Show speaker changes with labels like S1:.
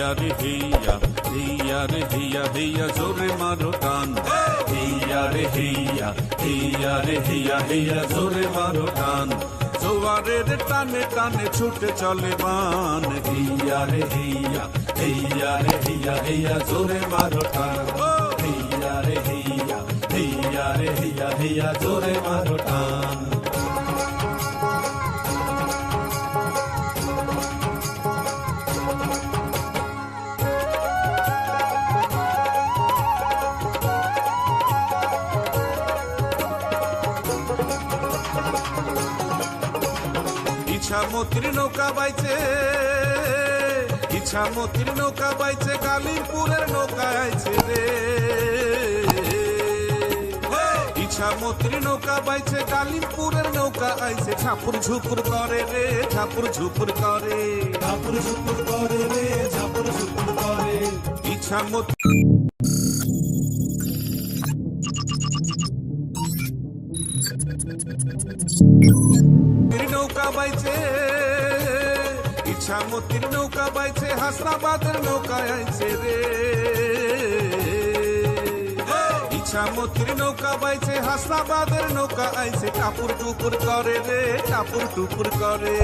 S1: হেইয়া রে হেইয়া হেইয়া রে হেইয়া হেইয়া জোরে মারো টান হেইয়া রে হেইয়া হেইয়া রে হেইয়া হেইয়া জোরে মারো টান জোয়ারের টানে টানে ছুটে চলে মান হেইয়া রে হেইয়া হেইয়া রে হেইয়া হেইয়া জোরে মারো টান হেইয়া রে হেইয়া হেইয়া রে হেইয়া হেইয়া জোরে মারো টান ইচ্ছা মতির নৌকা বাইছে ইচ্ছা মতির নৌকা বাইছে কালিরপুরের নৌকা আইছে রে। ইচ্ছা মতির নৌকা বাইছে কালিমপুরের নৌকা আইছে। ঝাপুর ঝুপুর করে রে ঝাপুর ঝুপুর করে।
S2: ঝাপুর ঝুপুর করে রে ঝাপুর ঝুপুর করে।
S1: ইচ্ছা মতি মতির নৌকা বাইছে ইচ্ছা মতির নৌকা বাইছে হাসনাবাদের নৌকা আইছে রে। ইচ্ছা মতির নৌকা বাইছে হাসনাবাদের নৌকা আইছে। কাপুর টুপুর করে রে, টাপুর টুপুর করে।